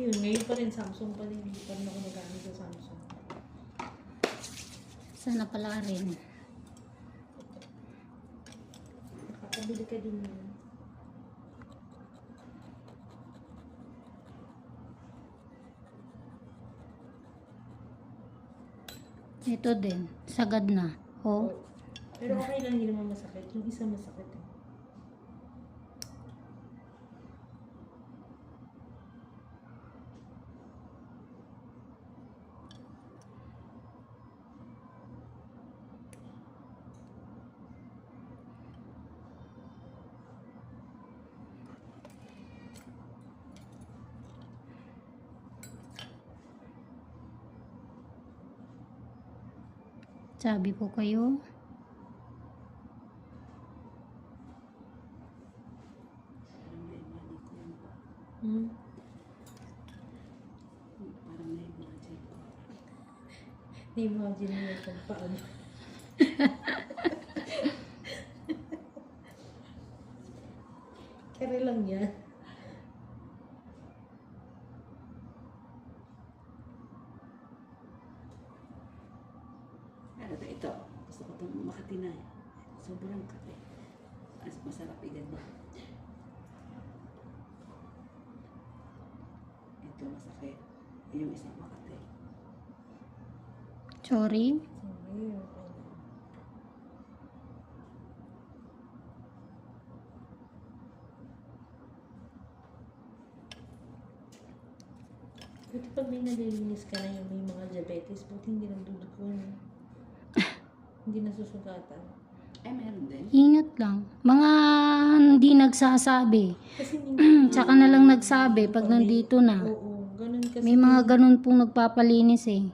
Ayun, ngayon pa rin Samsung pa rin. Hindi pa rin ako nagamit sa Samsung. Sana pala rin. Nakakabili ka din yun. Ito din. Sagad na. Oh. Pero okay lang, hindi naman masakit. Yung isa masakit eh. Sabi po kayo. Hmm? Parang na-imagine ko. Na-imagine mo kung paano. Kere lang yan. Ba ito? Gusto ko itong makatinay. Sobrang kape. Mas masarap iganda. Ito masakit. Yung isang makati. Sorry. Sorry. Buti pag may nalilinis ka na yung may mga diabetes, buti hindi nagdudugo niya. Hindi nasusugatan. Ay, meron din. Ingat lang. Mga hindi nagsasabi. Kasi hindi. Tsaka na lang nagsabi pag nandito na. Oo, ganun kasi. May mga ganun pong nagpapalinis eh.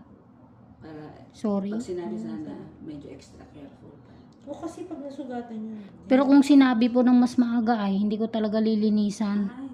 Para Sorry. pag sinabi sana, medyo extra careful pa. O kasi pag nasugatan niya. Pero kung sinabi po ng mas maaga ay hindi ko talaga lilinisan. Ay,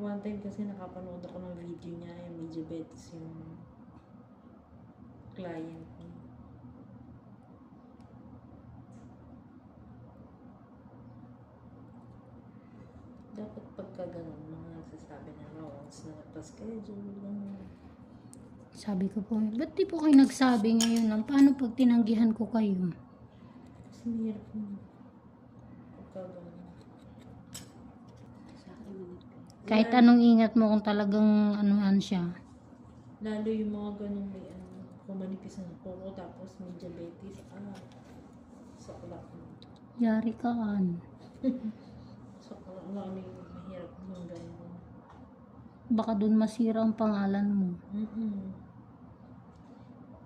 One time kasi nakapanood ako ng video niya, yung may diabetes yung client niya. Dapat pagka ganun, mga nagsasabi na once na nagpa-schedule, ganun. Sabi ko po, ba't di po kayo nagsabi ngayon ng paano pag tinanggihan ko kayo? Kasi mahirap mo. Pagka ganun. sa akin naman ito. Kahit anong ingat mo kung talagang anuhan siya. Lalo yung mga ganun may ano, pumanipis ng kuko tapos may diabetes, ah, saklak mo. Yari ka an. Saklak lang may mahirap yung ganun. Baka dun masira ang pangalan mo. Mm-mm.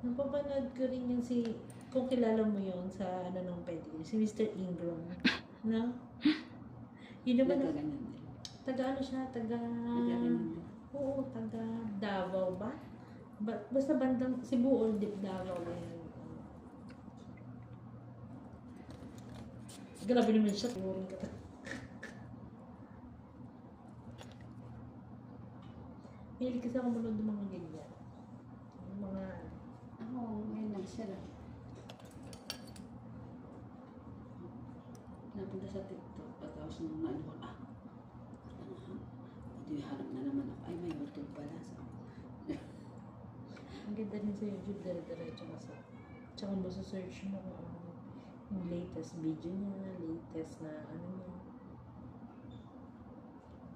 Napapanood ko rin yung si, kung kilala mo yon sa ano ng pedigree, si Mr. Ingram. No? Yun naman, Nagkaganyan din. Taga ano siya, taga, oo, taga Davao ba? ba basta bandang Cebu or Dip Davao ba yun? Grabe naman siya, tururin ka. Mahilig kasi ako manood ng mga ganyan. Yung mga Ako, ngayon lang siya lang. Napunta sa TikTok, pagkatapos nung ano ah? Hindi hanap na naman ako. Ay, may YouTube pala. So, Ang ganda rin sa YouTube, dire-diretso ka sa... Tsaka mo sa search mo kung ano yung latest video niya, latest na ano niya.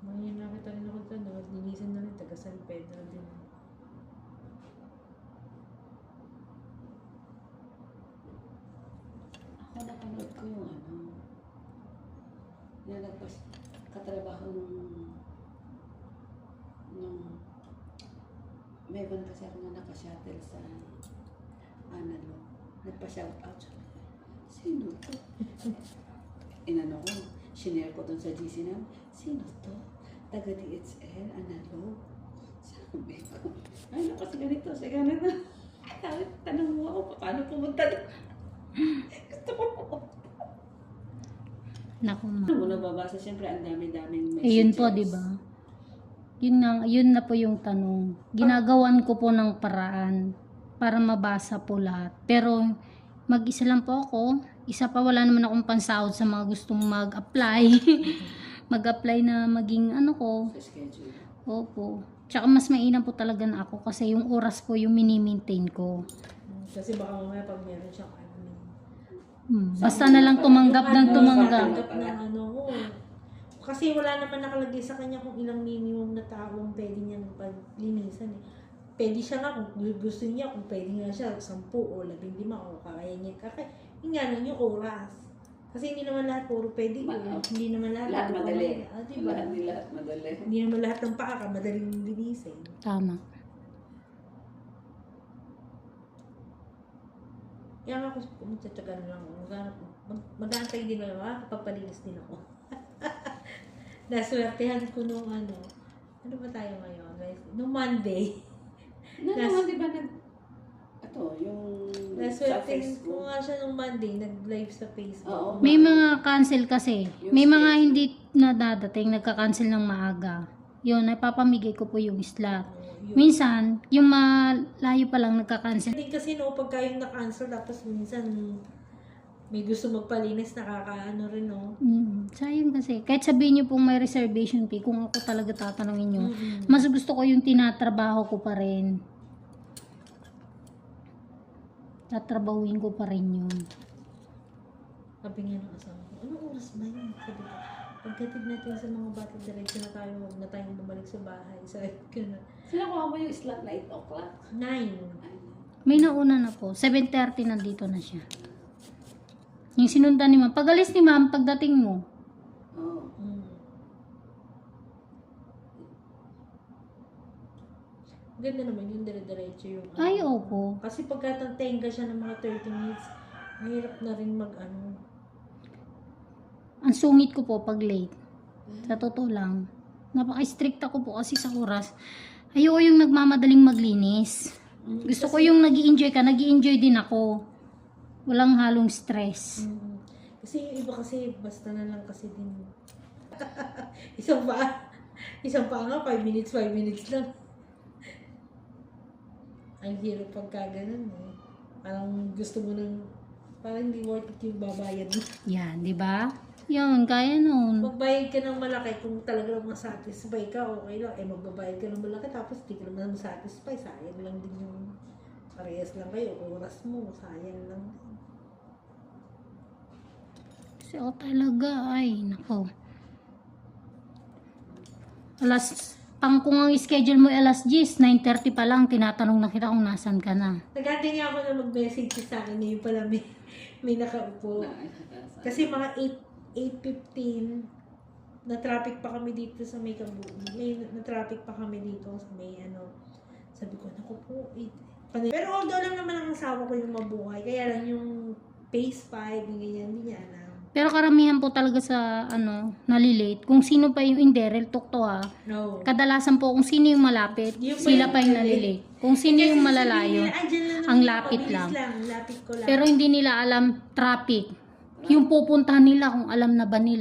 Mga nakita rin ako dyan, naglinisan na rin, taga San Pedro din. ako napanood ko yung ano, yung nagpas, katrabaho nung, 7 kasi ako na naka-shuttle sa Analo. Nagpa-shoutout. Sino to? Inano ko, shinare ko dun sa GC na, sino to? Taga DHL, Analo. Sabi ko, ay naku, si ganito, si ganito. Sabi, tanong mo ako, paano pumunta doon? Gusto ko pumunta. Naku, ma. Ano mo nababasa, siyempre, ang dami-daming messages. Ayun po, di ba? Yun na, yun na po yung tanong. Ginagawan ko po ng paraan para mabasa po lahat. Pero mag-isa lang po ako. Isa pa wala naman akong pansahod sa mga gustong mag-apply. mag-apply na maging ano ko. Sa schedule. Opo. Tsaka mas mainam po talaga na ako kasi yung oras po yung mini-maintain ko. Kasi baka mamaya pag meron siyang ano. Hmm. Basta na lang tumanggap ng tumanggap. Tumanggap ng ano. oo. Kasi wala naman nakalagay sa kanya kung ilang minimum na tao ang pwede niyang paglinisan eh. Pwede siya nga kung gusto niya, kung pwede nga siya, 10 o 15 o kaya niya. Kaya, yun nga lang yung oras. Kasi hindi naman lahat puro pwede. Ma- eh. Hindi naman lahat. Lahat puro madali. pwede. Ah, diba? Lahat nila madali. Hindi naman lahat ng paa ka madaling linisin. Tama. Kaya nga ako, magtsatsaga na lang ako. Maghanap, mag, mag-aantay din ako, ah, papalinis din ako. Naswertehan ko nung ano, ano ba tayo ngayon? Like, nung Monday, Na Nas- naman, di ba, nag... Ito, yung... naswertehan ko nga siya nung Monday, nag-live sa Facebook. Oo. May mga cancel kasi. Yung May mga stage. hindi nadadating, nagka-cancel ng maaga. Yun, napapamigay ko po yung slot. Yun. Minsan, yung malayo pa lang nagka-cancel. Hindi kasi no, pagka yung na-cancel, tapos minsan may gusto magpalinis, nakakaano rin, no? Mm, sayang kasi. Kahit sabihin niyo pong may reservation fee, kung ako talaga tatanungin niyo, Mm-mm. mas gusto ko yung tinatrabaho ko pa rin. Tatrabahuin ko pa rin yun. Sabi nga ng asawa ko, anong oras ba yun? Sabi ko, pagkatid natin sa mga bata, diretso na tayo, huwag na tayong bumalik sa bahay. Sabi ko na, Sila ko mo yung slot na 8 o'clock. nine. Ay, May nauna na po. 7.30 nandito na siya. Yung sinundan ni ma'am. Pag alis ni ma'am, pagdating mo, Oo. Ganda naman yung dire-diretso yung ano. ay opo. Kasi pagka tenga siya ng mga 30 minutes, mahirap na rin mag ano. Ang sungit ko po pag late. Sa totoo lang. Napaka-strict ako po kasi sa oras. Ayoko yung nagmamadaling maglinis. Gusto ko yung nag enjoy ka, nag enjoy din ako. Walang halong stress. Mm. Kasi yung iba kasi, basta na lang kasi din. isang pa, isang pa nga, 5 minutes, 5 minutes lang. Ang hirap pagka ganun eh. Parang gusto mo nang, parang hindi worth it yung babayad mo. Yan, di ba? Yun, kaya nun. Magbayad ka ng malaki kung talaga lang masatisfy ka, okay lang. Eh, magbabayad ka ng malaki tapos di ka naman masatisfy. Sayang lang din yung parehas lang kayo. Oras mo, sayang lang. Kasi ako talaga, ay, nako. Alas, pang kung ang schedule mo ay alas 10, 9.30 pa lang, tinatanong na kita kung nasan ka na. Nagante niya ako na mag-message sa akin ngayon pala may, may nakaupo. Kasi mga 8, 8.15, na-traffic pa kami dito sa may kabu. May na-traffic pa kami dito sa may ano. Sabi ko, naku po, 8. Pero although lang naman ang asawa ko yung mabuhay, kaya lang yung pace 5, yung ganyan, hindi niya alam. Pero karamihan po talaga sa, ano, nalilate. Kung sino pa yung, hindi, real talk to ha. No. Kadalasan po, kung sino yung malapit, Yung sila pa yung nalilate. Kung sino yung malalayo, ang lapit lang. lang. Lapit ko lang. pero hindi nila alam traffic. Yung pupuntahan nila kung alam na ba nila.